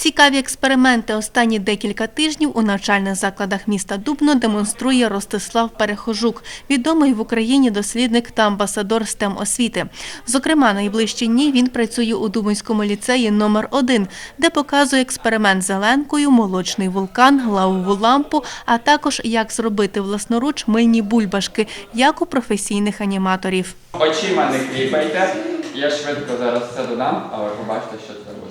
Цікаві експерименти останні декілька тижнів у навчальних закладах міста Дубно демонструє Ростислав Перехожук, відомий в Україні дослідник та амбасадор STEM освіти. Зокрема, найближчі дні він працює у Дубинському ліцеї номер 1 де показує експеримент зеленкою, молочний вулкан, лавову лампу, а також як зробити власноруч мильні бульбашки, як у професійних аніматорів. Очима не кліпайте. Я швидко зараз це додам, але побачите, що це буде.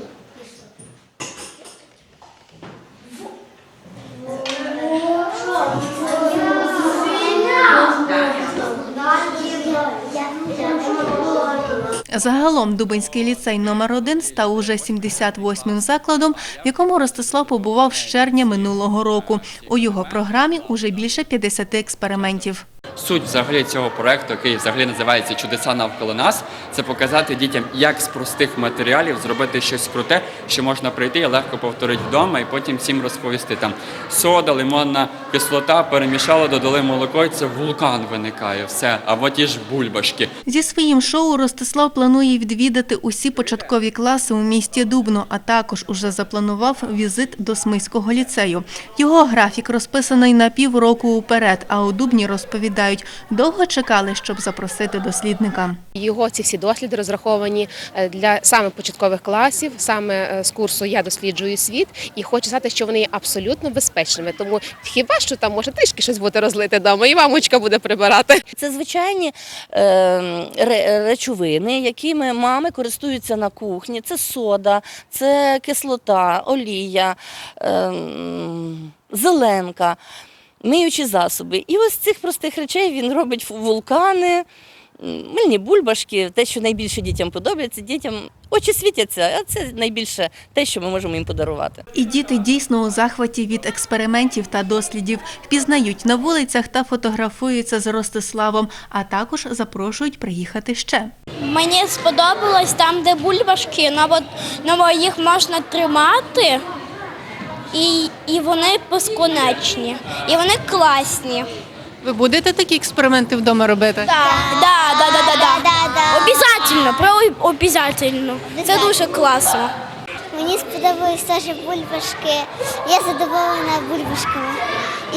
Загалом Дубинський ліцей номер 1 став уже 78-м закладом, в якому Ростислав побував з червня минулого року. У його програмі уже більше 50 експериментів. Суть взагалі цього проекту, який взагалі називається Чудеса навколо нас, це показати дітям, як з простих матеріалів зробити щось круте, що можна прийти і легко повторити вдома, і потім всім розповісти. Там сода, лимонна кислота, перемішали, додали молоко, і це вулкан виникає. Все, а от ті ж бульбашки. Зі своїм шоу Ростислав планує відвідати усі початкові класи у місті Дубно, а також уже запланував візит до Смиського ліцею. Його графік розписаний на півроку уперед, а у Дубні розповідають, довго чекали, щоб запросити дослідника. Його ці всі досліди розраховані е, для саме початкових класів, саме е, з курсу Я досліджую світ, і хочу сказати, що вони є абсолютно безпечними. Тому хіба що там може трішки щось буде розлити вдома, і мамочка буде прибирати. Це звичайні е, речовини, якими мами користуються на кухні. Це сода, це кислота, олія, е, зеленка, миючі засоби. І ось з цих простих речей він робить вулкани, мильні бульбашки, те, що найбільше дітям подобається. Дітям очі світяться, а це найбільше те, що ми можемо їм подарувати. І діти дійсно у захваті від експериментів та дослідів впізнають на вулицях та фотографуються з Ростиславом, а також запрошують приїхати ще. Мені сподобалось там, де бульбашки, на, на їх можна тримати, і, і вони безконечні, і вони класні. Ви будете такі експерименти вдома робити? Так, да, да, да, да, да. Обязательно, про обязательно. Це дуже класно. Мені сподобались теж бульбашки. Я задоволена бульбашками.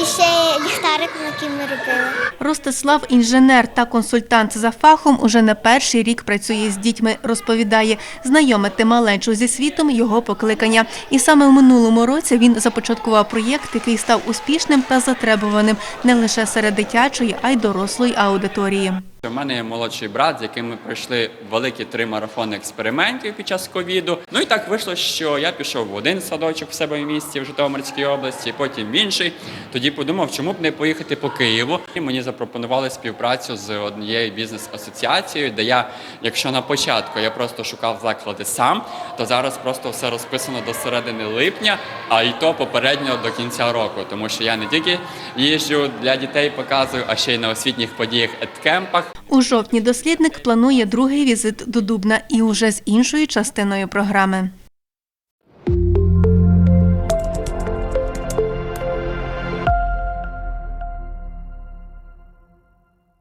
І ще ліхтарик, який ми робили. Ростислав, інженер та консультант за фахом, уже не перший рік працює з дітьми. Розповідає, знайомити малечу зі світом його покликання. І саме в минулому році він започаткував проєкт, який став успішним та затребуваним не лише серед дитячої, а й дорослої аудиторії. У мене є молодший брат, з яким ми пройшли великі три марафони експериментів під час ковіду. Ну і так вийшло, що я пішов в один садочок в себе в місті в Житомирській області, потім в інший. Тоді подумав, чому б не поїхати по Києву. І мені запропонували співпрацю з однією бізнес-асоціацією, де я, якщо на початку я просто шукав заклади сам, то зараз просто все розписано до середини липня, а й то попередньо до кінця року, тому що я не тільки їжджу для дітей, показую, а ще й на освітніх подіях еткемпах. У жовтні дослідник планує другий візит до Дубна і уже з іншою частиною програми.